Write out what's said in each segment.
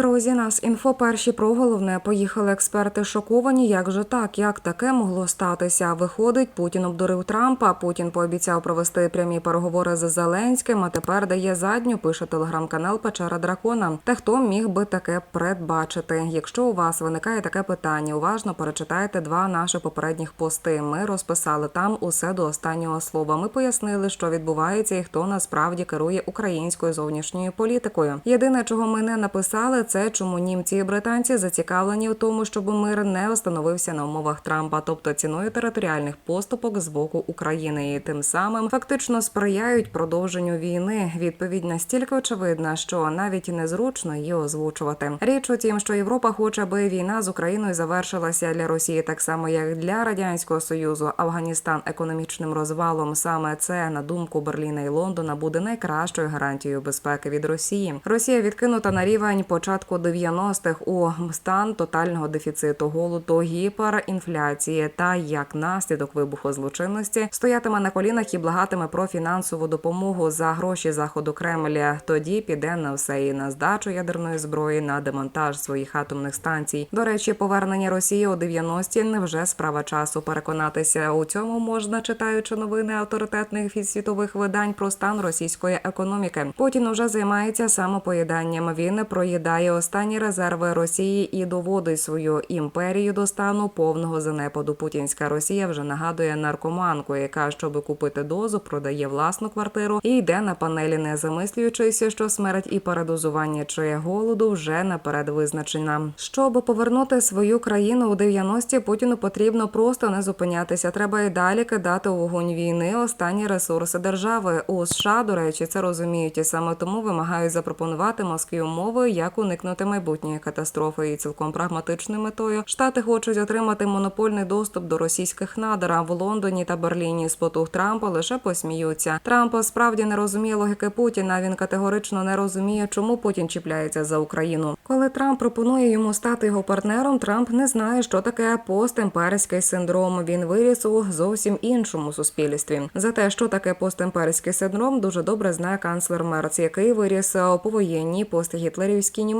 Друзі, нас інфо перші про головне поїхали експерти шоковані. Як же так? Як таке могло статися? Виходить, Путін обдурив Трампа. Путін пообіцяв провести прямі переговори з Зеленським. А тепер дає задню. Пише телеграм-канал Печера Дракона. Та хто міг би таке передбачити? Якщо у вас виникає таке питання, уважно перечитайте два наші попередніх пости. Ми розписали там усе до останнього слова. Ми пояснили, що відбувається і хто насправді керує українською зовнішньою політикою. Єдине, чого ми не написали, це чому німці і британці зацікавлені в тому, щоб мир не встановився на умовах Трампа, тобто ціною територіальних поступок з боку України, і тим самим фактично сприяють продовженню війни. Відповідь настільки очевидна, що навіть незручно її озвучувати. Річ у тім, що Європа хоче, аби війна з Україною завершилася для Росії так само, як для радянського союзу. Афганістан економічним розвалом. Саме це на думку Берліна і Лондона буде найкращою гарантією безпеки від Росії. Росія відкинута на рівень початку 90-х у стан тотального дефіциту голоду, гіперінфляції та як наслідок вибуху злочинності стоятиме на колінах і благатиме про фінансову допомогу за гроші заходу Кремля. Тоді піде на все і на здачу ядерної зброї, на демонтаж своїх атомних станцій. До речі, повернення Росії у 90-ті не вже справа часу. Переконатися у цьому можна читаючи новини авторитетних від світових видань про стан російської економіки. Путін уже займається самопоїданням. Він проїдає останні резерви Росії і доводить свою імперію до стану повного занепаду. Путінська Росія вже нагадує наркоманку, яка, щоб купити дозу, продає власну квартиру і йде на панелі, не замислюючись, що смерть і передозування чи голоду вже наперед визначена. Щоб повернути свою країну у 90-ті, Путіну потрібно просто не зупинятися. Треба і далі кидати у вогонь війни останні ресурси держави. У США, до речі, це розуміють і саме тому вимагають запропонувати Москві умови, як уникнути майбутньої катастрофи. І цілком прагматичною метою штати хочуть отримати монопольний доступ до російських надр. А в Лондоні та Берліні з потуг Трампа лише посміються. Трамп справді не розуміє логіки Путіна. Він категорично не розуміє, чому Путін чіпляється за Україну. Коли Трамп пропонує йому стати його партнером, Трамп не знає, що таке постімперський синдром. Він виріс у зовсім іншому суспільстві. За те, що таке постімперський синдром, дуже добре знає канцлер Мерц, який виріс у повоєнній постгітлерівській Німеччині,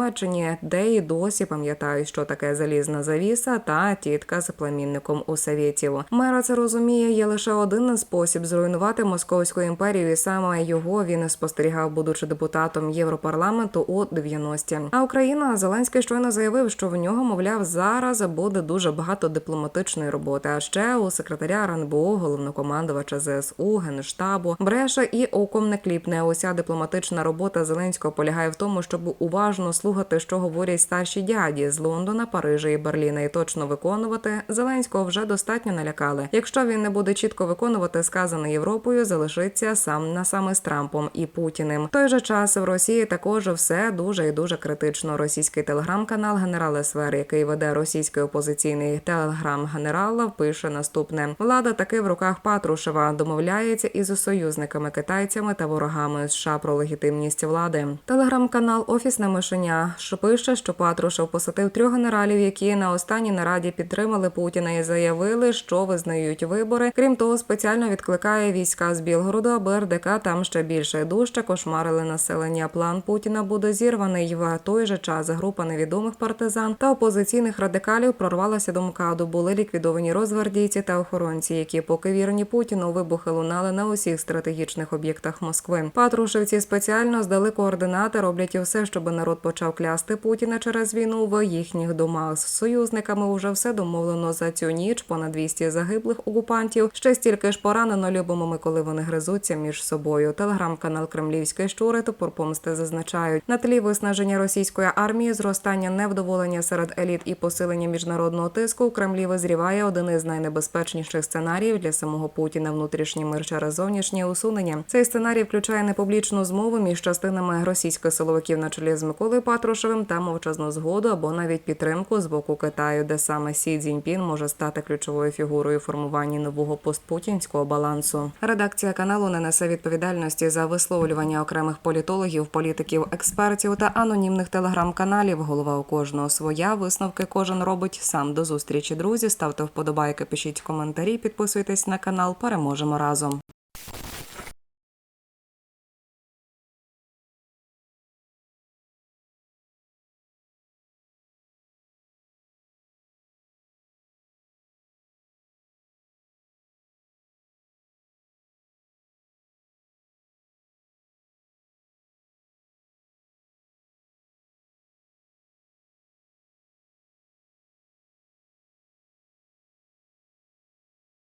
де і досі пам'ятають, що таке залізна завіса та тітка з племінником у совєтів. Мерц розуміє, є лише один спосіб зруйнувати московську імперію, і саме його він спостерігав, будучи депутатом Європарламенту у 90-ті. А Україна Зеленський щойно заявив, що в нього, мовляв, зараз буде дуже багато дипломатичної роботи. А ще у секретаря РНБО, головнокомандувача ЗСУ, генштабу бреше і оком не кліпне. Уся дипломатична робота Зеленського полягає в тому, щоб уважно слухати, що говорять старші дяді з Лондона, Парижа і Берліна, і точно виконувати. Зеленського вже достатньо налякали. Якщо він не буде чітко виконувати сказане Європою, залишиться сам на саме з Трампом і Путіним. В той же час в Росії також все дуже і дуже критично. Російський телеграм-канал Генерал СВР, який веде російський опозиційний телеграм-генерал, пише наступне: влада таки в руках Патрушева домовляється із союзниками китайцями та ворогами США про легітимність влади. Телеграм-канал Офісне мишеня що пише, що Патрушев посадив трьох генералів, які на останній нараді підтримали Путіна і заявили, що визнають вибори. Крім того, спеціально відкликає війська з Білгороду, аби РДК там ще більше і дужче кошмарили населення. План Путіна буде зірваний. В той же час група невідомих партизан та опозиційних радикалів прорвалася до МКАДу. Були ліквідовані розгвардійці та охоронці, які поки вірні Путіну вибухи лунали на усіх стратегічних об'єктах Москви. Патрушевці спеціально здали координати, роблять і все, щоб народ почав клясти Путіна через війну в їхніх домах. З союзниками уже все домовлено за цю ніч. Понад 200 загиблих окупантів. Ще стільки ж поранено любимими, коли вони гризуться між собою. Телеграм-канал Кремлівської щури топор помсти зазначають на тлі виснаження російської армії, зростання невдоволення серед еліт і посилення міжнародного тиску. У Кремлі визріває один із найнебезпечніших сценаріїв для самого Путіна. Внутрішній мир через зовнішнє усунення. Цей сценарій включає непублічну змову між частинами російських силовиків на чолі з Миколою Патрушевим та мовчазну згоду або навіть підтримку з боку Китаю, де саме Сі Цзіньпін може стати ключовою фігурою у формуванні нового постпутінського балансу. Редакція каналу не несе відповідальності за висловлювання окремих політологів, політиків, експертів та анонімних телеграм-каналів. Голова у кожного своя висновки кожен робить сам. До зустрічі, друзі. Ставте вподобайки, пишіть коментарі, підписуйтесь на канал. Переможемо разом.